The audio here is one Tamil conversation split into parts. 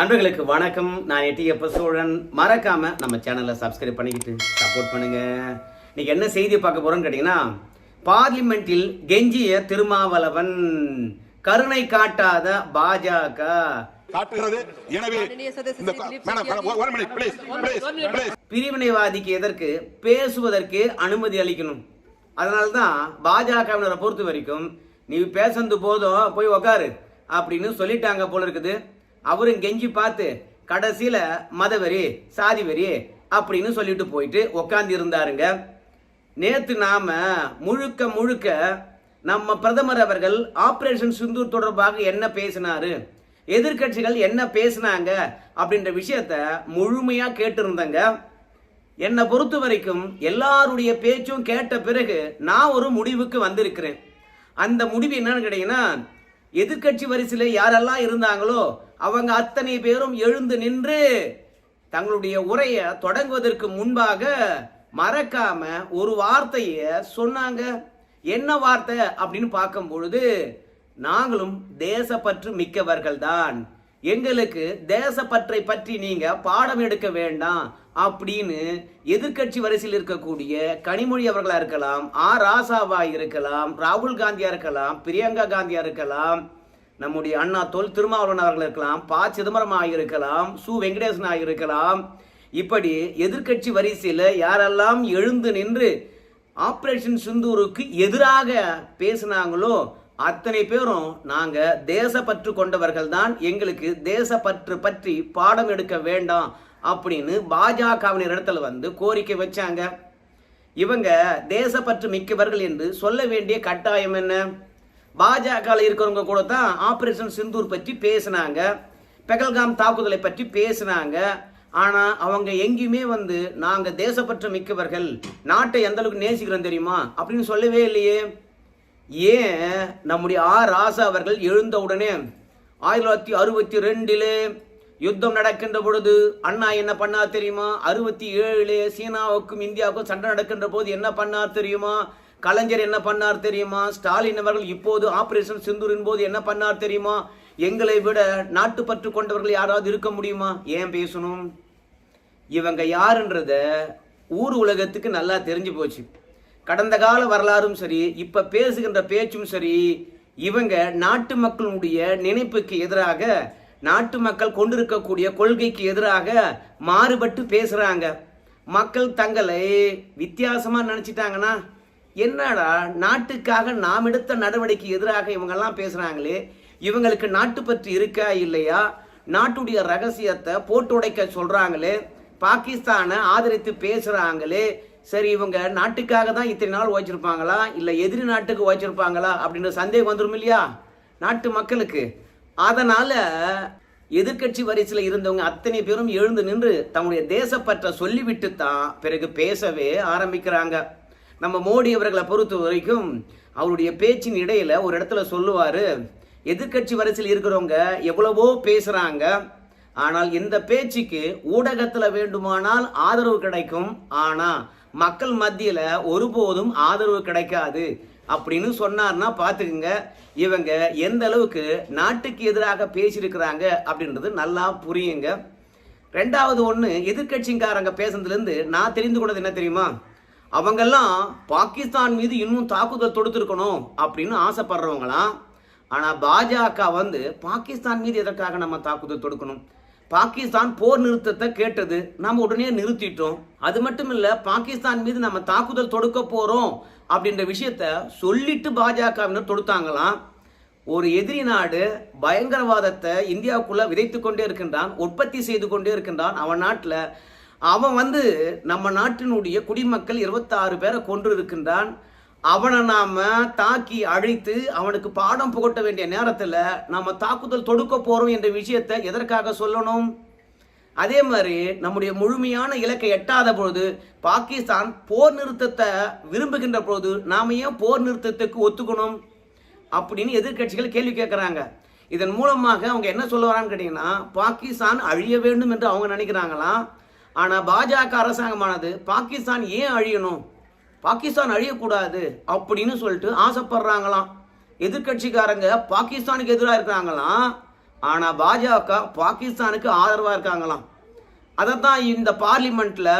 நண்பர்களுக்கு வணக்கம். நான் எட்டியப்ப சோழன். மறக்காம நம்ம சேனலை சப்ஸ்கிரைப் பண்ணிக்கிட்டு சப்போர்ட் பண்ணுங்க. இன்னைக்கு என்ன செய்தி பார்க்க போறோம்னு கேட்டீங்கன்னா பார்லிமெண்ட்டில் கெஞ்சிய திருமாவளவன் கருணை காட்டாத பாஜக. பிரிவினைவாதிக்கு எதற்கு பேசுவதற்கு அனுமதி அளிக்கணும். அதனால்தான் பாஜகவினரை பொறுத்த வரைக்கும் நீ பேசுறது போதும் போய் உக்காரு அப்படின்னு சொல்லிட்டாங்க போல இருக்குது. அவரும் கெஞ்சி பார்த்து கடைசியில மதவெறி சாதி வெறி அப்படின்னு சொல்லிட்டு போயிட்டு உக்காந்து இருந்தாருங்க. நேத்து நாம முழுக்க முழுக்க நம்ம பிரதமர் அவர்கள் ஆபரேஷன் சிந்தூர் தொடர்பாக என்ன பேசினாரு எதிர்க்கட்சிகள் என்ன பேசினாங்க அப்படின்ற விஷயத்த முழுமையா கேட்டிருந்தங்க. என்னை பொறுத்த வரைக்கும் எல்லாருடைய பேச்சும் கேட்ட பிறகு நான் ஒரு முடிவுக்கு வந்திருக்கிறேன். அந்த முடிவு என்னன்னு கேட்டீங்கன்னா எதிர்க்கட்சி வரிசையில் யாரெல்லாம் இருந்தாங்களோ அவங்க அத்தனை பேரும் எழுந்து நின்று தங்களுடைய உரையை தொடங்குவதற்கு முன்பாக மறக்காம ஒரு வார்த்தைய சொன்னாங்க. என்ன வார்த்தை அப்படின்னு பார்க்கும் பொழுது நாங்களும் தேசப்பற்று மிக்கவர்கள் தான் எங்களுக்கு தேசப்பற்றை பற்றி நீங்க பாடம் எடுக்க வேண்டாம். அப்படின்னு எதிர்க்கட்சி வரிசையில் இருக்கக்கூடிய கனிமொழி அவர்களா இருக்கலாம் ஆர் ராசாவா இருக்கலாம் ராகுல் காந்தியா இருக்கலாம் பிரியங்கா காந்தியா இருக்கலாம் நம்முடைய அண்ணா தொல் திருமாவளவன் அவர்கள் இருக்கலாம் ப. சிதம்பரம் ஆகியிருக்கலாம் சு. வெங்கடேசன் ஆகியிருக்கலாம் இப்படி எதிர்க்கட்சி வரிசையில் யாரெல்லாம் எழுந்து நின்று ஆப்ரேஷன் சிந்தூருக்கு எதிராக பேசினாங்களோ அத்தனை பேரும் நாங்கள் தேசப்பற்று கொண்டவர்கள் தான் எங்களுக்கு தேசப்பற்று பற்றி பாடம் எடுக்க வேண்டாம். அப்படின்னு பாஜகவினர் இடத்துல வந்து கோரிக்கை வச்சாங்க. இவங்க தேசப்பற்று மிக்கவர்கள் என்று சொல்ல வேண்டிய கட்டாயம் என்ன? பாஜகவில் இருக்கிறவங்க கூட தான் ஆப்ரேஷன் சிந்தூர் பற்றி பேசினாங்க. பெகல்காம் தாக்குதலை பற்றி பேசினாங்க. ஆனால் அவங்க எங்கேயுமே வந்து நாங்கள் தேசப்பற்று மிக்கவர்கள் நாட்டை எந்த அளவுக்கு நேசிக்கிறோம் தெரியுமா? அப்படின்னு சொல்லவே இல்லையே. ஏன்? நம்முடைய ஆர் ராசா அவர்கள் எழுந்த உடனே ஆயிரத்தி தொள்ளாயிரத்தி அறுபத்தி ரெண்டிலே யுத்தம் நடக்கின்ற பொழுது அண்ணா என்ன பண்ணார் தெரியுமா? அறுபத்தி ஏழுலே சீனாவுக்கும் இந்தியாவுக்கும் சண்டை நடக்கின்ற போது என்ன பண்ணார் தெரியுமா? கலைஞர் என்ன பண்ணார் தெரியுமா? ஸ்டாலின் அவர்கள் இப்போது ஆபரேஷன் சிந்தூரின் போது என்ன பண்ணார் தெரியுமா? எங்களை விட நாட்டுப்பற்று கொண்டவர்கள் யாராவது இருக்க முடியுமா? ஏன் பேசணும்? இவங்க யாருன்றத ஊர் உலகத்துக்கு நல்லா தெரிஞ்சு போச்சு. கடந்த கால வரலாறும் சரி இப்ப பேசுகின்ற பேச்சும் சரி இவங்க நாட்டு மக்களுடைய நினைப்புக்கு எதிராக நாட்டு மக்கள் கொண்டிருக்கக்கூடிய கொள்கைக்கு எதிராக மாறுபட்டு பேசுகிறாங்க மக்கள் தங்களை வித்தியாசமாக நினச்சிட்டாங்கன்னா என்னடா நாட்டுக்காக நாம் எடுத்த நடவடிக்கை எதிராக இவங்கெல்லாம் பேசுகிறாங்களே இவங்களுக்கு நாட்டு பற்றி இருக்கா இல்லையா? நாட்டுடைய ரகசியத்தை போட்டு உடைக்க பாகிஸ்தானை ஆதரித்து பேசுகிறாங்களே சரி இவங்க நாட்டுக்காக தான் இத்தனை நாள் உழைச்சிருப்பாங்களா? இல்லை எதிரி நாட்டுக்கு உழைச்சிருப்பாங்களா? அப்படின்ற சந்தேகம் வந்துடும் இல்லையா? நாட்டு மக்களுக்கு. அதனால எதிர்க்கட்சி வரிசையில் இருந்தவங்க அத்தனை பேரும் எழுந்து நின்று தன்னுடைய தேசப்பற்ற சொல்லிவிட்டு தான் பிறகு பேசவே ஆரம்பிக்கிறாங்க. நம்ம மோடி அவர்களை பொறுத்த வரைக்கும் அவருடைய பேச்சின் இடையில ஒரு இடத்துல சொல்லுவார் எதிர்க்கட்சி வரிசையில் இருக்கிறவங்க எவ்வளவோ பேசுறாங்க ஆனால் இந்த பேச்சுக்கு ஊடகத்தில் வேண்டுமானால் ஆதரவு கிடைக்கும். ஆனால் மக்கள் மத்தியில் ஒருபோதும் ஆதரவு கிடைக்காது. அப்படின்னு சொன்னார்னா பார்த்துக்குங்க இவங்க எந்த அளவுக்கு நாட்டுக்கு எதிராக பேசியிருக்கிறாங்க அப்படின்றது நல்லா புரியுங்க. ரெண்டாவது ஒன்று எதிர்கட்சிக்காரங்க பேசுனதுலேருந்து நான் தெரிந்து கொண்டது என்ன தெரியுமா? அவங்கெல்லாம் பாகிஸ்தான் மீது இன்னும் தாக்குதல் தொடுத்துருக்கணும் அப்படின்னு ஆசைப்படுறவங்களாம். ஆனால் பாஜக வந்து பாகிஸ்தான் மீது எதற்காக நம்ம தாக்குதல் தொடுக்கணும்? பாகிஸ்தான் போர் நிறுத்தத்தை கேட்டது. நம்ம உடனே நிறுத்திட்டோம். அது மட்டும் இல்லை பாகிஸ்தான் மீது நம்ம தாக்குதல் தொடுக்க போகிறோம் அப்படின்ற விஷயத்த சொல்லிட்டு பாஜகவினர் தொடுத்தாங்களாம். ஒரு எதிரி நாடு பயங்கரவாதத்தை இந்தியாவுக்குள்ளே விதைத்து கொண்டே இருக்கின்றான் உற்பத்தி செய்து கொண்டே இருக்கின்றான். அவன் நாட்டில் அவன் வந்து நம்ம நாட்டினுடைய குடிமக்கள் இருபத்தாறு பேரை கொன்று இருக்கின்றான். அவனை நாம் தாக்கி அழித்து அவனுக்கு பாடம் புகட்ட வேண்டிய நேரத்தில் நாம் தாக்குதல் தொடுக்க போகிறோம் என்ற விஷயத்தை எதற்காக சொல்லணும்? அதே மாதிரி நம்முடைய முழுமையான இலக்கை எட்டாத பொழுது பாகிஸ்தான் போர் நிறுத்தத்தை விரும்புகின்ற பொழுது நாம் ஏன் போர் நிறுத்தத்துக்கு ஒத்துக்கணும்? அப்படின்னு எதிர்க்கட்சிகள் கேள்வி கேட்குறாங்க. இதன் மூலமாக அவங்க என்ன சொல்ல வரான்னு கேட்டிங்கன்னா பாகிஸ்தான் அழிய வேண்டும் என்று அவங்க நினைக்கிறாங்களாம். ஆனால் பாஜக அரசாங்கமானது பாகிஸ்தான் ஏன் அழியணும்? பாகிஸ்தான் அழியக்கூடாது அப்படின்னு சொல்லிட்டு ஆசைப்படுறாங்களாம். எதிர்க்கட்சிக்காரங்க பாகிஸ்தானுக்கு எதிராக இருக்கிறாங்களாம். ஆனால் பாஜக பாகிஸ்தானுக்கு ஆதரவாக இருக்காங்களாம். அதை தான் இந்த பார்லிமெண்ட்டில்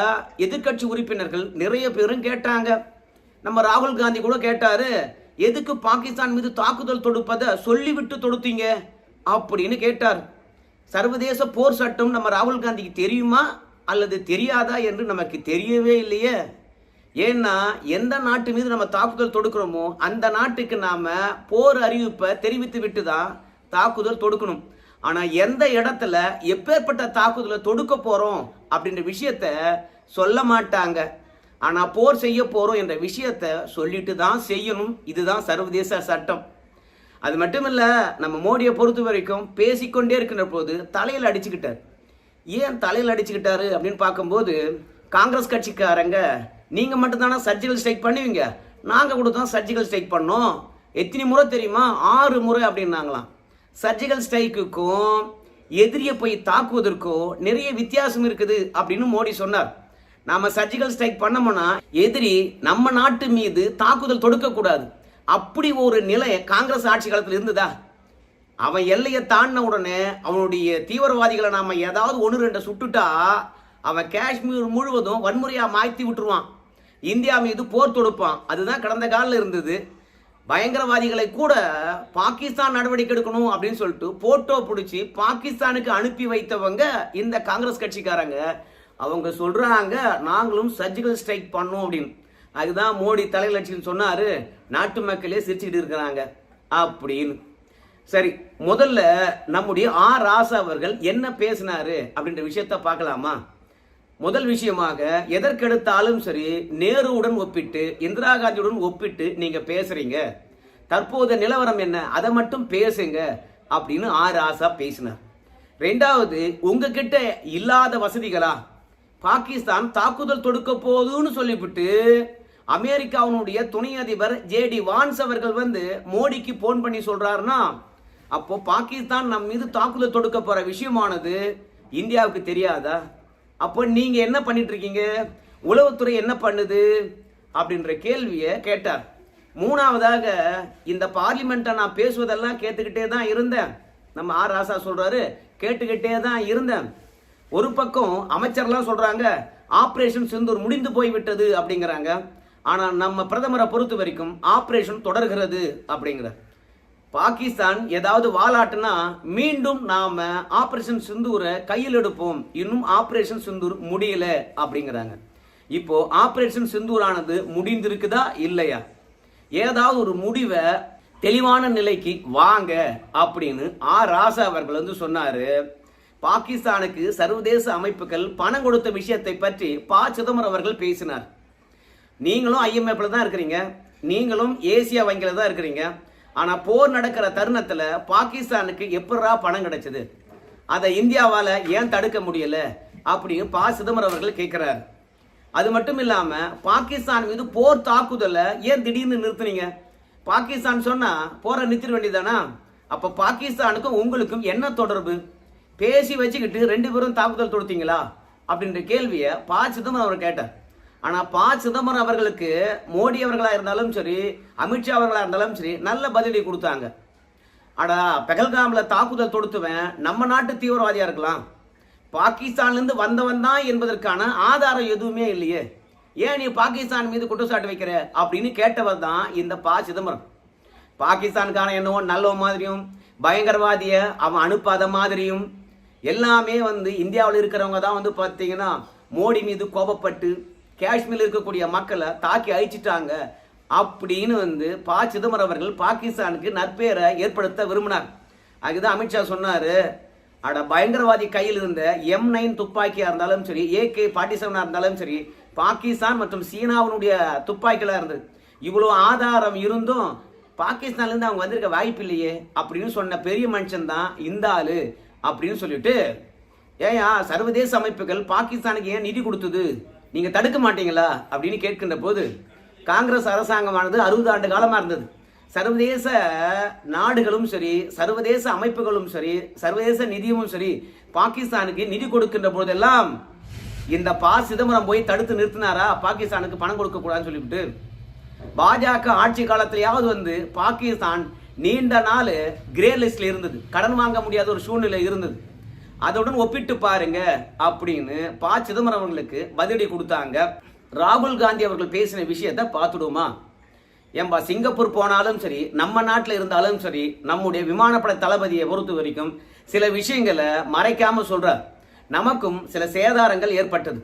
எதிர்க்கட்சி உறுப்பினர்கள் நிறைய பேரும் கேட்டாங்க. நம்ம ராகுல் காந்தி கூட கேட்டார் எதுக்கு பாகிஸ்தான் மீது தாக்குதல் தொடுப்பதை சொல்லிவிட்டு தொடுத்தீங்க? அப்படின்னு கேட்டார். சர்வதேச போர் சட்டம் நம்ம ராகுல் காந்திக்கு தெரியுமா அல்லது தெரியாதா என்று நமக்கு தெரியவே இல்லையே. ஏன்னா எந்த நாட்டு மீது நம்ம தாக்குதல் தொடுக்கிறோமோ அந்த நாட்டுக்கு நாம் போர் அறிவிப்பை தெரிவித்து விட்டு தான் தாக்குதல் தொடுக்கணும். ஆனால் எந்த இடத்துல எப்பேற்பட்ட தாக்குதலை தொடுக்க போகிறோம் அப்படின்ற விஷயத்த சொல்ல மாட்டாங்க. ஆனால் போர் செய்ய போகிறோம் என்ற விஷயத்த சொல்லிட்டு தான் செய்யணும். இதுதான் சர்வதேச சட்டம். அது மட்டும் இல்லை நம்ம மோடியை பொறுத்த வரைக்கும் பேசிக்கொண்டே இருக்கின்ற போது தலையில் அடிச்சுக்கிட்டார். ஏன் தலையில் அடிச்சுக்கிட்டாரு அப்படின்னு பார்க்கும்போது காங்கிரஸ் கட்சிக்காரங்க நீங்கள் மட்டும்தானே சர்ஜிக்கல் ஸ்ட்ரைக் பண்ணுவீங்க? நாங்கள் கூட தான் சர்ஜிக்கல் ஸ்ட்ரைக் பண்ணோம். எத்தனை முறை தெரியுமா? ஆறு முறை அப்படின்னாங்களாம். சர்ஜிக்கல் ஸ்ட்ரைக்குக்கும் எதிரியை போய் தாக்குவதற்கும் நிறைய வித்தியாசம் இருக்குது அப்படின்னு மோடி சொன்னார். நம்ம சர்ஜிக்கல் ஸ்ட்ரைக் பண்ணோம்னா எதிரி நம்ம நாட்டு மீது தாக்குதல் தொடுக்கக்கூடாது. அப்படி ஒரு நிலை காங்கிரஸ் ஆட்சி காலத்தில் இருந்ததா? அவன் எல்லையை தாண்டின உடனே அவனுடைய தீவிரவாதிகளை நாம் ஏதாவது ஒன்று ரெண்டை சுட்டுட்டா அவன் காஷ்மீர் முழுவதும் வன்முறையாக மாய்த்தி விட்டுருவான். இந்தியா மீது போர் தொடுப்பான். அதுதான் கடந்த காலில் இருந்தது. பயங்கரவாதிகளை கூட பாகிஸ்தான் நடவடிக்கை எடுக்கணும் அப்படின்னு சொல்லிட்டு போட்டோ பிடிச்சி பாகிஸ்தானுக்கு அனுப்பி வைத்தவங்க இந்த காங்கிரஸ் கட்சிக்காரங்க. அவங்க சொல்றாங்க நாங்களும் சர்ஜிக்கல் ஸ்ட்ரைக் பண்ணோம் அப்படின்னு. அதுதான் மோடி தலையிலட்சின்னு சொன்னாரு. நாட்டு மக்களே சிரிச்சுக்கிட்டு இருக்கிறாங்க அப்படின்னு. சரி முதல்ல நம்முடைய ஆர் ராசா அவர்கள் என்ன பேசினாரு அப்படின்ற விஷயத்த பார்க்கலாமா? முதல் விஷயமாக எதற்கெடுத்தாலும் சரி நேருவுடன் ஒப்பிட்டு இந்திரா காந்தியுடன் ஒப்பிட்டு நீங்க பேசுறீங்க. தற்போது நிலவரம் என்ன? அதை மட்டும் பேசுங்க அப்படின்னு ஆர் ஆசா பேசினார். ரெண்டாவது உங்ககிட்ட இல்லாத வசதிகளா? பாகிஸ்தான் தாக்குதல் தொடுக்க போதுன்னு சொல்லிவிட்டு அமெரிக்காவினுடைய துணை அதிபர் ஜேடி வான்ஸ் அவர்கள் வந்து மோடிக்கு போன் பண்ணி சொல்றாருன்னா அப்போ பாகிஸ்தான் நம் மீது தாக்குதல் தொடுக்க போற விஷயமானது இந்தியாவுக்கு தெரியாதா? அப்போ நீங்கள் என்ன பண்ணிட்டு இருக்கீங்க உளவுத்துறை என்ன பண்ணுது? அப்படின்ற கேள்வியை கேட்டார். மூணாவதாக இந்த பார்லிமெண்ட்டை நான் பேசுவதெல்லாம் கேட்டுக்கிட்டே தான் இருந்தேன். நம்ம ஆர். ராசா சொல்கிறாரு கேட்டுக்கிட்டே தான் இருந்தேன். ஒரு பக்கம் அமைச்சர்லாம் சொல்கிறாங்க ஆப்ரேஷன் செந்தூர் முடிந்து போய் விட்டது அப்படிங்கிறாங்க. ஆனால் நம்ம பிரதமரை பொறுத்த வரைக்கும் ஆப்ரேஷன் தொடர்கிறது அப்படிங்கிற பாகிஸ்தான் ஏதாவது வாலாட்டுனா மீண்டும் நாம ஆபரேஷன் சிந்தூரை கையில் எடுப்போம். இன்னும் ஆபரேஷன் சிந்தூர் முடியல அப்படிங்கிறாங்க. இப்போ ஆபரேஷன் சிந்தூரானது முடிந்திருக்குதா? இல்லையா? ஏதாவது ஒரு முடிவை தெளிவான நிலைக்கு வாங்க அப்படின்னு ஆர் ராசா அவர்கள் வந்து சொன்னாரு. பாகிஸ்தானுக்கு சர்வதேச அமைப்புகள் பணம் கொடுத்த விஷயத்தை பற்றி ப. சிதம்பரம் அவர்கள் பேசினார். நீங்களும் ஐஎம்எஃப்ல தான் இருக்கிறீங்க. நீங்களும் ஏசியா வங்கியில் தான் இருக்கிறீங்க. ஆனால் போர் நடக்கிற தருணத்தில் பாகிஸ்தானுக்கு எப்படா பணம் கிடைச்சது? அதை இந்தியாவால் ஏன் தடுக்க முடியலை? அப்படின்னு பா சிதம்பரம் அவர்கள் கேட்குறார் அது மட்டும் இல்லாமல் பாகிஸ்தான் மீது போர் தாக்குதலை ஏன் திடீர்னு நிறுத்துனீங்க? பாகிஸ்தான் சொன்னால் போரை நிறுத்திட வேண்டியதானா அப்போ பாகிஸ்தானுக்கும் உங்களுக்கும் என்ன தொடர்பு? பேசி வச்சுக்கிட்டு ரெண்டு பேரும் தாக்குதல் தொடுத்தீங்களா? அப்படின்ற கேள்வியை பா சிதம்பரம் அவர் கேட்டார். ஆனால் ப சிதம்பரம் அவர்களுக்கு மோடி அவர்களாக இருந்தாலும் சரி அமித்ஷா அவர்களாக இருந்தாலும் சரி நல்ல பதிலடி கொடுத்தாங்க. அடா பெகல்காமில் தாக்குதல் தொடுத்துவன் நம்ம நாட்டு தீவிரவாதியாக இருக்கலாம். பாகிஸ்தான்லேருந்து வந்தவன் தான் என்பதற்கான ஆதாரம் எதுவுமே இல்லையே. ஏன் நீ பாகிஸ்தான் மீது குற்றச்சாட்டு வைக்கிற அப்படின்னு கேட்டவர் தான் இந்த ப சிதம்பரம். பாகிஸ்தானுக்கான என்னவோ நல்ல மாதிரியும் பயங்கரவாதிய அவன் அனுப்பாத மாதிரியும் எல்லாமே வந்து இந்தியாவில் இருக்கிறவங்க தான் வந்து பார்த்தீங்கன்னா மோடி மீது கோபப்பட்டு காஷ்மீரில் இருக்கக்கூடிய மக்களை தாக்கி அழிச்சிட்டாங்க அப்படின்னு வந்து ப. சிதம்பரம் அவர்கள் பாகிஸ்தானுக்கு நற்பெயரை ஏற்படுத்த விரும்பினார். அதுதான் அமித்ஷா சொன்னார் அட பயங்கரவாதி கையில் இருந்த எம் நைன் துப்பாக்கியாக இருந்தாலும் சரி ஏகே ஃபார்ட்டி செவனாக இருந்தாலும் சரி பாகிஸ்தான் மற்றும் சீனாவினுடைய துப்பாக்கிகளாக இருந்தது. இவ்வளோ ஆதாரம் இருந்தும் பாகிஸ்தான்லேருந்து அவங்க வந்திருக்க வாய்ப்பு இல்லையே அப்படின்னு சொன்ன பெரிய மனுஷன் தான் இந்த ஆளு அப்படின்னு சொல்லிட்டு ஏயா சர்வதேச அமைப்புகள் பாகிஸ்தானுக்கு ஏன் நிதி கொடுத்தது? நீங்க தடுக்க மாட்டீங்களா அப்படின்னு கேட்கின்ற போது காங்கிரஸ் அரசாங்கமானது அறுபது ஆண்டு காலமா இருந்தது. சர்வதேச நாடுகளும் சரி சர்வதேச அமைப்புகளும் சரி சர்வதேச நிதியமும் சரி பாகிஸ்தானுக்கு நிதி கொடுக்கின்ற போதெல்லாம் இந்த பா சிதம்பரம் போய் தடுத்து நிறுத்தினாரா? பாகிஸ்தானுக்கு பணம் கொடுக்க கூடாதுன்னு சொல்லிவிட்டு பாஜக ஆட்சி காலத்திலேயாவது வந்து பாகிஸ்தான் நீண்ட நாள் கிரே லிஸ்ட்ல இருந்தது. கடன் வாங்க முடியாத ஒரு சூழ்நிலை இருந்தது. அதனுடன் ஒப்பிட்டு பாருங்க அப்படின்னு ப சிதம்பரம் அவர்களுக்கு பதிலடி கொடுத்தாங்க. ராகுல் காந்தி அவர்கள் பேசின விஷயத்தை பார்த்துடுவோமா? ஏன்பா சிங்கப்பூர் போனாலும் சரி நம்ம நாட்டில் இருந்தாலும் சரி நம்முடைய விமானப்படை தளபதியை பொறுத்த வரைக்கும் சில விஷயங்களை மறைக்காம சொல்றார் நமக்கும் சில சேதாரங்கள் ஏற்பட்டது.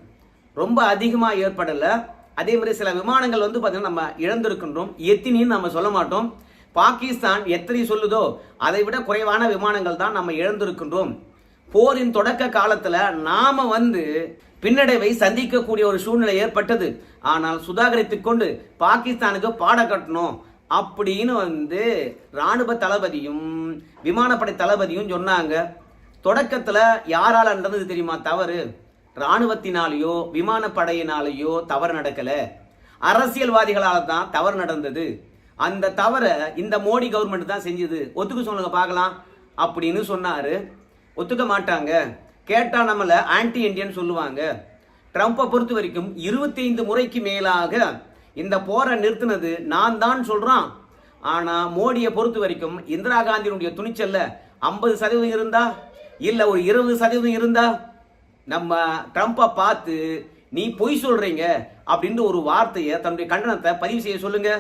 ரொம்ப அதிகமாக ஏற்படலை. அதே மாதிரி சில விமானங்கள் வந்து பார்த்தீங்கன்னா நம்ம இழந்திருக்கின்றோம். எத்தினின்னு நம்ம சொல்ல மாட்டோம். பாகிஸ்தான் எத்தனை சொல்லுதோ அதை விட குறைவான விமானங்கள் தான் நம்ம இழந்திருக்கின்றோம். போரின் தொடக்க காலத்துல நாம வந்து பின்னடைவை சந்திக்கக்கூடிய ஒரு சூழ்நிலை ஏற்பட்டது. ஆனால் சுதாகரித்து கொண்டு பாகிஸ்தானுக்கு பாட கட்டணும் அப்படின்னு வந்து ராணுவ தளபதியும் விமானப்படை தளபதியும் சொன்னாங்க. தொடக்கத்துல யாரால நடந்தது தெரியுமா? தவறு. இராணுவத்தினாலேயோ விமானப்படையினாலேயோ தவறு நடக்கல. அரசியல்வாதிகளால் தான் தவறு நடந்தது. அந்த தவறை இந்த மோடி கவர்மெண்ட் தான் செஞ்சது. ஒத்துக்க சொல்லுங்க பார்க்கலாம். அப்படின்னு சொன்னாரு. ஒத்துக்க மாட்டாங்க. கேட்டால் நம்மளை ஆன்டி இண்டியன் சொல்லுவாங்க. ட்ரம்ப்பை பொறுத்த வரைக்கும் 25 முறைக்கு மேலாக இந்த போரை நிறுத்தினது நான் தான் சொல்கிறான் ஆனால் மோடியை பொறுத்த வரைக்கும் இந்திரா காந்தியினுடைய துணிச்சல்ல ஐம்பது சதவீதம் இருந்தா? இல்லை ஒரு இருபது சதவீதம் இருந்தா? நம்ம ட்ரம்ப்பை பார்த்து நீ பொய் சொல்கிறீங்க அப்படின்ற ஒரு வார்த்தையை தன்னுடைய கண்டனத்தை பதிவு செய்ய சொல்லுங்க.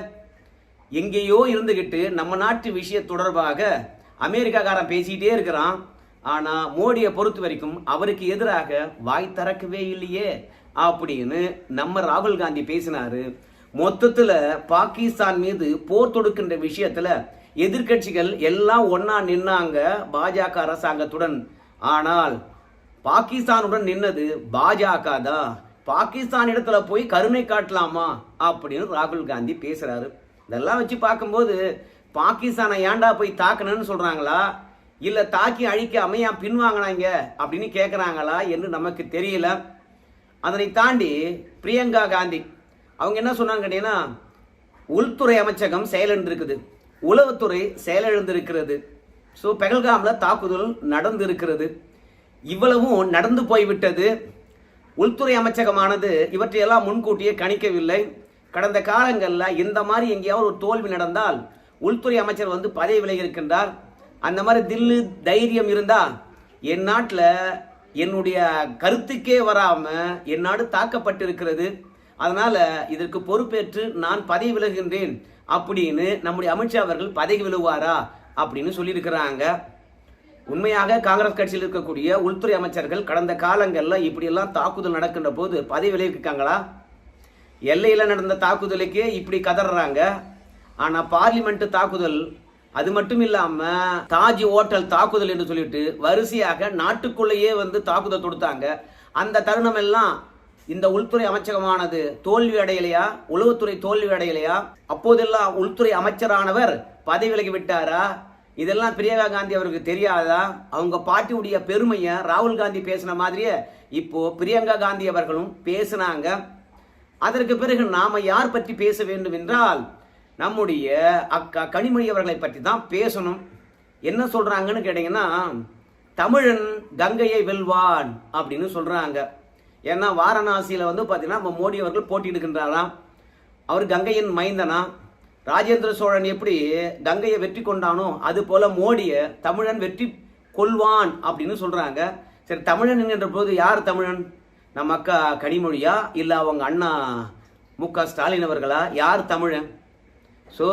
எங்கேயோ இருந்துக்கிட்டு நம்ம நாட்டு விஷய தொடர்பாக அமெரிக்காக்காரன் பேசிக்கிட்டே இருக்கிறான். ஆனா மோடியை பொறுத்த வரைக்கும் அவருக்கு எதிராக வாய் திறக்கவே இல்லையே அப்படின்னு நம்ம ராகுல் காந்தி பேசினாரு. மொத்தத்துல பாகிஸ்தான் மீது போர் தொடுக்கின்ற விஷயத்துல எதிர்க்கட்சிகள் எல்லாம் ஒன்றா நின்னாங்க பாஜக அரசாங்கத்துடன். ஆனால் பாகிஸ்தானுடன் நின்னது பாஜக தான் பாகிஸ்தான் இடத்துல போய் கருணை காட்டலாமா அப்படின்னு ராகுல் காந்தி பேசுறாரு. இதெல்லாம் வச்சு பார்க்கும்போது பாகிஸ்தானை ஏன்டா போய் தாக்கணும்னு சொல்றாங்களா? இல்ல தாக்கி அழிக்க அமையா பின்வாங்கினாங்க அப்படின்னு கேட்குறாங்களா என்று நமக்கு தெரியல. அதனை தாண்டி பிரியங்கா காந்தி அவங்க என்ன சொன்னாங்க கேட்டீங்கன்னா உள்துறை அமைச்சகம் செயலிழந்திருக்குது உளவுத்துறை செயலிழந்திருக்கிறது. ஸோ பெகல்காமில் தாக்குதல் நடந்திருக்கிறது. இவ்வளவும் நடந்து போய்விட்டது. உள்துறை அமைச்சகமானது இவற்றையெல்லாம் முன்கூட்டியே கணிக்கவில்லை. கடந்த காலங்களில் இந்த மாதிரி எங்கேயாவது ஒரு தோல்வி நடந்தால் உள்துறை அமைச்சர் வந்து பதவி விலகி இருக்கின்றார். அந்த மாதிரி தில்லு தைரியம் இருந்தா என் நாட்டில் என்னுடைய கருத்துக்கே வராமல் என் நாடு தாக்கப்பட்டிருக்கிறது. அதனால் இதற்கு பொறுப்பேற்று நான் பதவி விலகுகின்றேன் அப்படின்னு நம்முடைய அமித்ஷா அவர்கள் பதவி விழுவாரா அப்படின்னு சொல்லியிருக்கிறாங்க. உண்மையாக காங்கிரஸ் கட்சியில் இருக்கக்கூடிய உள்துறை அமைச்சர்கள் கடந்த காலங்களில் இப்படியெல்லாம் தாக்குதல் நடக்கின்ற போது பதவி விலகிருக்காங்களா எல்லையில் நடந்த தாக்குதலுக்கே இப்படி கதறாங்க ஆனால் பார்லிமெண்ட் தாக்குதல் அது மட்டும் இல்லாம தாஜ் ஹோட்டல் தாக்குதல் என்று சொல்லிட்டு வரிசையாக நாட்டுக்குள்ளேயே வந்து தாக்குதல் தொடுத்தாங்க. அந்த தருணம் எல்லாம் இந்த உள்துறை அமைச்சகமானது தோல்வி அடையலையா? உளவுத்துறை தோல்வி அடையலையா? அப்போதெல்லாம் உள்துறை அமைச்சரானவர் பதவி விலகி விட்டாரா? இதெல்லாம் பிரியங்கா காந்தி அவருக்கு தெரியாதா? அவங்க பாட்டியுடைய பெருமையை ராகுல் காந்தி பேசின மாதிரியே இப்போ பிரியங்கா காந்தி அவர்களும் பேசினாங்க. அதற்கு பிறகு நாம யார் பற்றி பேச வேண்டும் என்றால் நம்முடைய அக்கா கனிமொழி அவர்களை பற்றி தான் பேசணும். என்ன சொல்கிறாங்கன்னு கேட்டிங்கன்னா தமிழன் கங்கையை வெல்வான் அப்படின்னு சொல்கிறாங்க ஏன்னா வாரணாசியில் வந்து பார்த்தீங்கன்னா நம்ம மோடி அவர்கள் போட்டியிடுகின்றாராம். அவர் கங்கையின் மைந்தனா? ராஜேந்திர சோழன் எப்படி கங்கையை வெற்றி கொண்டானோ அது போல மோடியை தமிழன் வெற்றி கொள்வான் அப்படின்னு சொல்கிறாங்க சரி தமிழன் என்கின்ற போது யார் தமிழன்? நம்ம அக்கா கனிமொழியா? இல்லை அவங்க அண்ணா மு க ஸ்டாலின் அவர்களா? யார் தமிழன்? ஸோ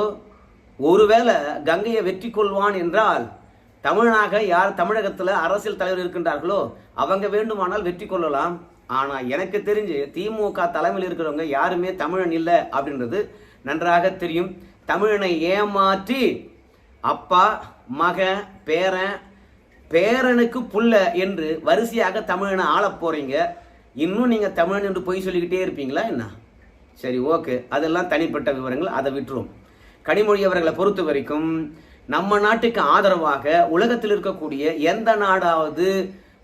ஒருவேளை கங்கையை வெற்றி கொள்வான் என்றால் தமிழனாக யார் தமிழகத்தில் அரசியல் தலைவர் இருக்கின்றார்களோ அவங்க வேண்டுமானால் வெற்றி கொள்ளலாம். ஆனால் எனக்கு தெரிஞ்சு திமுக தலைமையில் இருக்கிறவங்க யாருமே தமிழன் இல்லை அப்படின்றது நன்றாக தெரியும். தமிழனை ஏமாற்றி அப்பா மகன் பேரன் பேரனுக்கு புள்ள என்று வரிசையாக தமிழனை ஆளப் போகிறீங்க இன்னும் நீங்கள் தமிழன் என்று பொய் சொல்லிக்கிட்டே இருப்பீங்களா என்ன? சரி ஓகே. அதெல்லாம் தனிப்பட்ட விவரங்கள். அதை விட்டுரும். கனிமொழி அவர்களை பொறுத்த வரைக்கும் நம்ம நாட்டுக்கு ஆதரவாக உலகத்தில் இருக்கக்கூடிய எந்த நாடாவது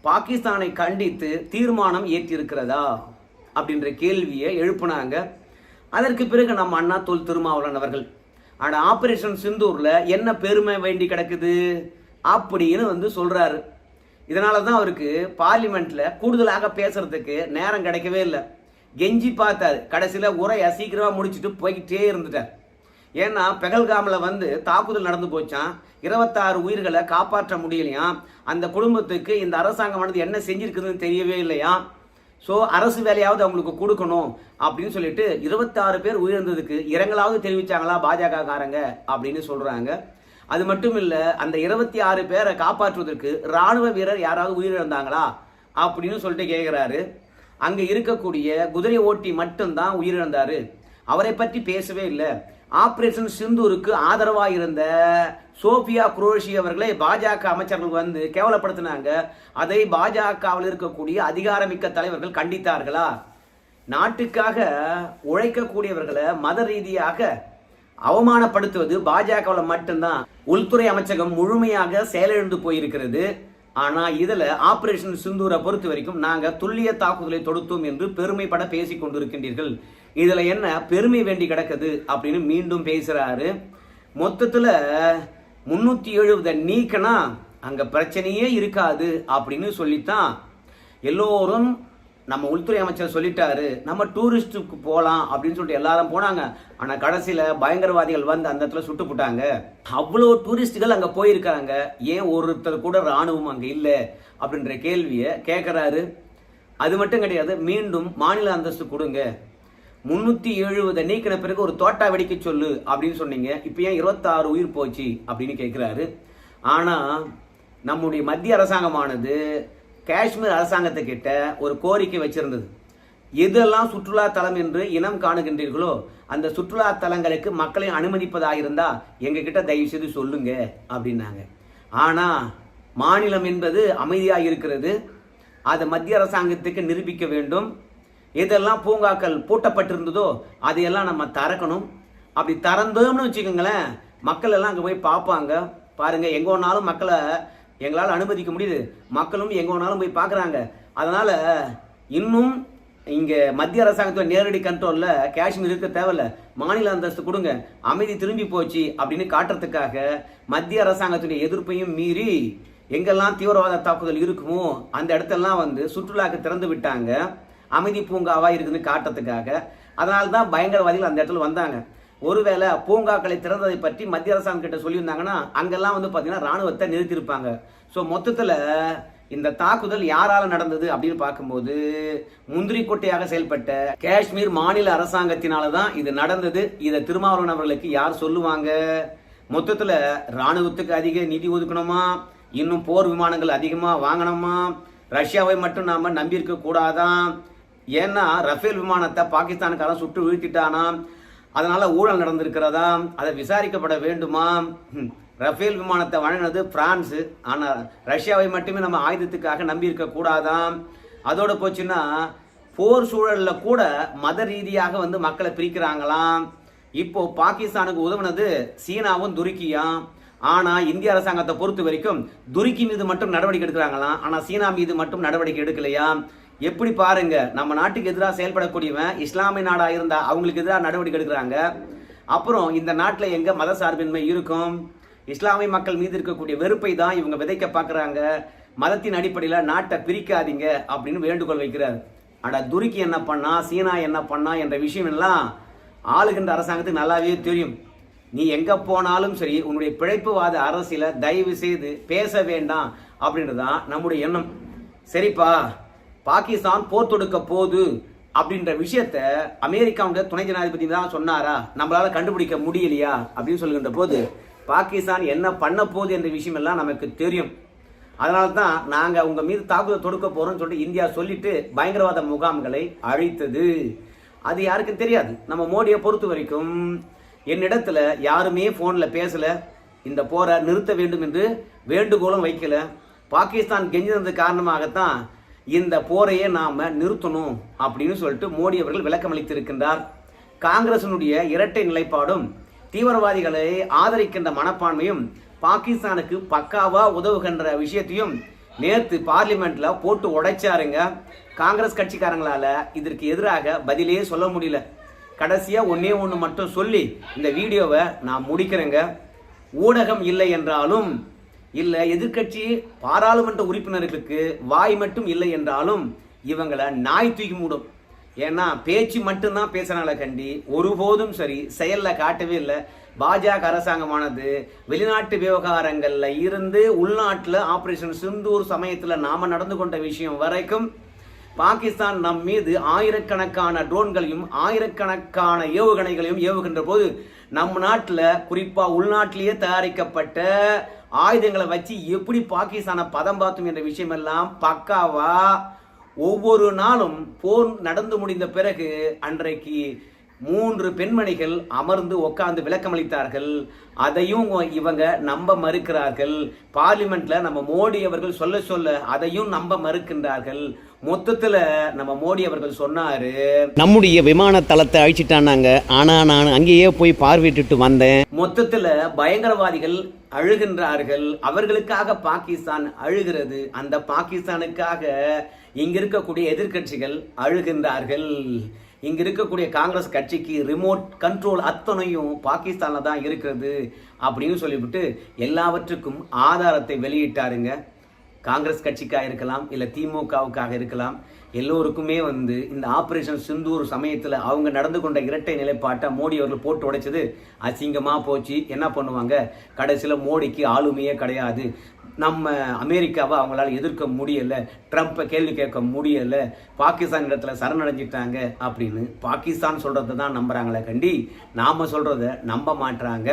பாகிஸ்தானை கண்டித்து தீர்மானம் ஏற்றிருக்கிறதா அப்படின்ற கேள்வியை எழுப்புனாங்க. அதற்கு பிறகு நம்ம அண்ணா தொல் திருமாவளவன் அவர்கள் ஆனால் ஆபரேஷன் சிந்தூரில் என்ன பெருமை வேண்டி கிடக்குது? அப்படின்னு வந்து சொல்கிறாரு இதனால தான் அவருக்கு பார்லிமெண்ட்டில் கூடுதலாக பேசுறதுக்கு நேரம் கிடைக்கவே இல்லை. கெஞ்சி பார்த்தாரு. கடைசியில் உரையை சீக்கிரமாக முடிச்சுட்டு போய்கிட்டே இருந்துட்டார். ஏன்னா பெகல்காமில் வந்து தாக்குதல் நடந்து போச்சான் இருபத்தாறு உயிர்களை காப்பாற்ற முடியலையாம். அந்த குடும்பத்துக்கு இந்த அரசாங்கமானது என்ன செஞ்சிருக்குதுன்னு தெரியவே இல்லையாம் ஸோ அரசு வேலையாவது அவங்களுக்கு கொடுக்கணும் அப்படின்னு சொல்லிட்டு இருபத்தாறு பேர் உயிரிழந்ததுக்கு இரங்கலாவது தெரிவிச்சாங்களா பாஜக காரங்க அப்படின்னு சொல்கிறாங்க அது மட்டும் இல்லை அந்த இருபத்தி ஆறு பேரை காப்பாற்றுவதற்கு ராணுவ வீரர் யாராவது உயிரிழந்தாங்களா அப்படின்னு சொல்லிட்டு கேட்குறாரு அங்கே இருக்கக்கூடிய குதிரை ஓட்டி மட்டும்தான் உயிரிழந்தாரு. அவரை பற்றி பேசவே இல்லை. ஆப்ரேஷன் சிந்தூருக்கு ஆதரவாக இருந்த சோபியா குரோஷி அவர்களை பாஜக அமைச்சர்கள் வந்து கேவலப்படுத்தினாங்க. அதை பாஜகவில் இருக்கக்கூடிய அதிகாரமிக்க தலைவர்கள் கண்டித்தார்களா? நாட்டுக்காக உழைக்கக்கூடியவர்களை மத ரீதியாக அவமானப்படுத்துவது பாஜகவில் மட்டும்தான். உள்துறை அமைச்சகம் முழுமையாக செயலிழந்து போயிருக்கிறது. ஆனால் இதில் ஆப்ரேஷன் சிந்தூரை பொறுத்த வரைக்கும் நாங்கள் துல்லிய தாக்குதலை தொடுத்தோம் என்று பெருமைப்பட பேசிக் கொண்டிருக்கின்றீர்கள். இதில் என்ன பெருமை வேண்டி கிடக்குது அப்படின்னு மீண்டும் பேசுகிறாரு மொத்தத்தில் முன்னூற்றி எழுபதை நீக்கினா அங்கே பிரச்சனையே இருக்காது அப்படின்னு சொல்லித்தான் எல்லோரும் நம்ம உள்துறை அமைச்சர் சொல்லிட்டாரு. நம்ம டூரிஸ்ட்டுக்கு போகலாம் அப்படின்னு சொல்லிட்டு எல்லாரும் போனாங்க. ஆனால் கடைசியில் பயங்கரவாதிகள் வந்து அந்த இடத்துல சுட்டு போட்டாங்க. அவ்வளோ டூரிஸ்ட்டுகள் அங்கே போயிருக்காங்க. ஏன் ஒருத்தர் கூட ராணுவம் அங்கே இல்லை அப்படின்ற கேள்வியை கேட்குறாரு அது மட்டும் கிடையாது மீண்டும் மாநில அந்தஸ்து கொடுங்க. முன்னூத்தி எழுபதை நீக்கின பிறகு ஒரு தோட்டா வெடிக்க சொல்லு அப்படின்னு சொன்னீங்க. இப்போ ஏன் இருபத்தாறு உயிர் போச்சு அப்படின்னு கேட்குறாரு ஆனால் நம்முடைய மத்திய அரசாங்கமானது காஷ்மீர் அரசாங்கத்துக்கிட்ட ஒரு கோரிக்கை வச்சிருந்தது. எதெல்லாம் சுற்றுலா தலம் என்று இனம் காணுகின்றீர்களோ அந்த சுற்றுலா தலங்களுக்கு மக்களை அனுமதிப்பதாக இருந்தா எங்ககிட்ட தயவு செய்து சொல்லுங்க அப்படின்னாங்க. ஆனா மாநிலம் என்பது அமைதியாக இருக்கிறது. அதை மத்திய அரசாங்கத்துக்கு நிரூபிக்க வேண்டும். எதெல்லாம் பூங்காக்கள் பூட்டப்பட்டிருந்ததோ அதையெல்லாம் நம்ம திறக்கணும். அப்படி திறந்தோம்னு வச்சுக்கோங்களேன் மக்கள் எல்லாம் அங்கே போய் பார்ப்பாங்க. பாருங்கள் எங்கே வேணாலும் மக்களை எங்களால் அனுமதிக்க முடியுது. மக்களும் எங்கே வேணாலும் போய் பார்க்குறாங்க. அதனால் இன்னும் இங்கே மத்திய அரசாங்கத்தோட நேரடி கண்ட்ரோலில் காஷ்மீர் இருக்க தேவையில்ல. மாநில அந்தஸ்து கொடுங்க. அமைதி திரும்பி போச்சு அப்படின்னு காட்டுறதுக்காக மத்திய அரசாங்கத்துடைய எதிர்ப்பையும் மீறி எங்கெல்லாம் தீவிரவாத தாக்குதல் இருக்குமோ அந்த இடத்தெல்லாம் வந்து சுற்றுலாக்கு திறந்து விட்டாங்க. அமைதி பூங்காவாக இருக்குதுன்னு காட்டுறதுக்காக. அதனால தான் பயங்கரவாதிகள் அந்த இடத்துல வந்தாங்க. ஒருவேளை பூங்காக்களை திறந்ததை பற்றி மத்திய அரசாங்கம் கிட்ட சொல்லியிருந்தாங்கன்னா அங்கெல்லாம் வந்து பார்த்தீங்கன்னா ராணுவத்தை நிறுத்தியிருப்பாங்க. ஸோ மொத்தத்தில் இந்த தாக்குதல் யாரால நடந்தது அப்படின்னு பார்க்கும்போது முந்திரி கொட்டையாக செயல்பட்ட காஷ்மீர் மாநில அரசாங்கத்தினால தான் இது நடந்தது. இதை திருமாவளவன் அவர்களுக்கு யார் சொல்லுவாங்க? மொத்தத்தில் ராணுவத்துக்கு அதிக நிதி ஒதுக்கணுமா? இன்னும் போர் விமானங்கள் அதிகமாக வாங்கணுமா? ரஷ்யாவை மட்டும் நாம நம்பியிருக்க கூடாதான் ஏன்னா ரஃபேல் விமானத்தை பாகிஸ்தானுக்காரன் சுட்டு வீழ்த்திட்டானா? அதனால ஊழல் நடந்திருக்கிறதா? அதை விசாரிக்கப்பட வேண்டுமா? ரஃபேல் விமானத்தை வழங்கினது பிரான்ஸு ஆனால் ரஷ்யாவை மட்டுமே நம்ம ஆயுதத்துக்காக நம்பியிருக்க கூடாதாம் அதோட போச்சுன்னா போர் சூழலில் கூட மத ரீதியாக வந்து மக்களை பிரிக்கிறாங்களாம் இப்போ பாகிஸ்தானுக்கு உதவுனது சீனாவும் துருக்கியாம் ஆனால் இந்திய அரசாங்கத்தை பொறுத்த வரைக்கும் துருக்கி மீது மட்டும் நடவடிக்கை எடுக்கிறாங்களாம் ஆனால் சீனா மீது மட்டும் நடவடிக்கை எடுக்கலையாம் எப்படி பாருங்க நம்ம நாட்டுக்கு எதிராக செயல்படக்கூடியவன் இஸ்லாமிய நாடா இருந்தா அவங்களுக்கு எதிராக நடவடிக்கை எடுக்கிறாங்க. அப்புறம் இந்த நாட்டில் எங்க மத சார்பின்மை இருக்கும்? இஸ்லாமிய மக்கள் மீது இருக்கக்கூடிய வெறுப்பை தான் இவங்க விதைக்க பார்க்குறாங்க மதத்தின் அடிப்படையில் நாட்டை பிரிக்காதீங்க அப்படின்னு வேண்டுகோள் வைக்கிறார். ஆனால் துருக்கி என்ன பண்ணா சீனா என்ன பண்ணா என்ற விஷயம் எல்லாம் ஆளுகின்ற அரசாங்கத்துக்கு நல்லாவே தெரியும். நீ எங்க போனாலும் சரி உன்னுடைய பிழைப்புவாத அரசியல தயவு செய்து பேச வேண்டாம் அப்படின்றதுதான் நம்முடைய எண்ணம். சரிப்பா. பாகிஸ்தான் போர் தொடுக்க போகுது அப்படின்ற விஷயத்த அமெரிக்காவுடைய துணை ஜனாதிபதி தான் சொன்னாரா? நம்மளால கண்டுபிடிக்க முடியலையா? அப்படின்னு சொல்லுகின்ற போது பாகிஸ்தான் என்ன பண்ண போகுது என்ற விஷயம் எல்லாம் நமக்கு தெரியும். அதனால தான் நாங்கள் உங்கள் மீது தாக்குதல் தொடுக்க போகிறோம்னு சொல்லிட்டு இந்தியா சொல்லிட்டு பயங்கரவாத முகாம்களை அழித்தது. அது யாருக்கும் தெரியாது. நம்ம மோடியை பொறுத்த வரைக்கும் என்னிடத்துல யாருமே ஃபோனில் பேசலை. இந்த போரை நிறுத்த வேண்டும் என்று வேண்டுகோளும் வைக்கல. பாகிஸ்தான் கெஞ்சினது காரணமாகத்தான் இந்த போரையே நாம் நிறுத்தணும் அப்படின்னு சொல்லிட்டு மோடி அவர்கள் விளக்கம் அளித்திருக்கின்றார். காங்கிரசினுடைய இரட்டை நிலைப்பாடும் தீவிரவாதிகளை ஆதரிக்கின்ற மனப்பான்மையும் பாகிஸ்தானுக்கு பக்காவா உதவுகின்ற விஷயத்தையும் நேற்று பார்லிமெண்ட்ல போட்டு உடைச்சாருங்க. காங்கிரஸ் கட்சிக்காரங்களால இதற்கு எதிராக பதிலே சொல்ல முடியல. கடைசியா ஒன்னே ஒன்று மட்டும் சொல்லி இந்த வீடியோவை நான் முடிக்கிறேங்க. ஊடகம் இல்லை என்றாலும் இல்லை எதிர்க்கட்சி பாராளுமன்ற உறுப்பினர்களுக்கு வாய் மட்டும் இல்லை என்றாலும் இவங்களை நாய் தூக்கி மூடும். ஏன்னா பேச்சு மட்டும்தான் பேசுறாங்களே கண்டி. ஒருபோதும் சரி செயலில் காட்டவே இல்லை. பாஜக அரசாங்கமானது வெளிநாட்டு விவகாரங்களில் இருந்து உள்நாட்டில் ஆபரேஷன் சிந்தூர் சமயத்தில் நாம் நடந்து கொண்ட விஷயம் வரைக்கும் பாகிஸ்தான் நம் மீது ஆயிரக்கணக்கான ட்ரோன்களையும் ஆயிரக்கணக்கான ஏவுகணைகளையும் ஏவுகின்ற போது நம்ம நாட்டில் குறிப்பாக உள்நாட்டிலேயே தயாரிக்கப்பட்ட ஆயுதங்களை வச்சு எப்படி பாகிஸ்தானை பதம் பார்த்தோம் என்ற விஷயமெல்லாம் பக்காவா ஒவ்வொரு நாளும் போர் நடந்து முடிந்த பிறகு அன்றைக்கு மூன்று பெண்மணிகள் அமர்ந்து உட்கார்ந்து விளக்கமளித்தார்கள். அதையும் இவங்க நம்ப மறுக்கிறார்கள். பார்லிமெண்ட்ல நம்ம மோடி அவர்கள் சொல்ல சொல்ல அதையும் நம்ப மறுக்கின்றார்கள். மொத்தத்துல நம்ம மோடி அவர்கள் சொன்னாரு நம்முடைய விமான தளத்தை அழிச்சிட்டானாங்க ஆனா நான் அங்கேயே போய் பார்வையிட்டுட்டு வந்தேன். மொத்தத்துல பயங்கரவாதிகள் அழுகின்றார்கள். அவர்களுக்காக பாகிஸ்தான் அழுகிறது. அந்த பாகிஸ்தானுக்காக இங்க இருக்கக்கூடிய எதிர்க்கட்சிகள் அழுகின்றார்கள். இங்க இருக்கக்கூடிய காங்கிரஸ் கட்சிக்கு ரிமோட் கண்ட்ரோல் அத்தனையும் பாகிஸ்தான்ல தான் இருக்கிறது. அப்படின்னு சொல்லிவிட்டு எல்லாவற்றுக்கும் ஆதாரத்தை வெளியிட்டாருங்க. காங்கிரஸ் கட்சிக்காக இருக்கலாம் இல்லை திமுகவுக்காக இருக்கலாம் எல்லோருக்குமே வந்து இந்த ஆப்ரேஷன் சிந்தூர் சமயத்தில் அவங்க நடந்து கொண்ட இரட்டை நிலைப்பாட்டை மோடி அவர்கள் போட்டு உடைச்சது அசிங்கமாக போச்சு. என்ன பண்ணுவாங்க? கடைசியில் மோடிக்கு ஆளுமையே கிடையாது. நம்ம அமெரிக்காவை அவங்களால எதிர்க்க முடியலை. ட்ரம்ப்பை கேள்வி கேட்க முடியலை. பாகிஸ்தான் இடத்துல சரணடைஞ்சிட்டாங்க அப்படின்னு பாகிஸ்தான் சொல்கிறத தான் நம்புகிறாங்களே கண்டி. நாம் சொல்கிறத நம்ப மாட்டுறாங்க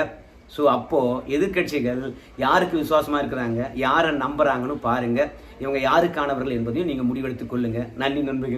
ஸோ அப்போது எதிர்க்கட்சிகள் யாருக்கு விசுவாசமாக இருக்கிறாங்க? யாரை நம்புகிறாங்கன்னு பாருங்கள் இவங்க யாருக்கானவர்கள் என்பதையும் நீங்கள் முடிவெடுத்துக் கொள்ளுங்கள் நன்றி நண்பர்களே.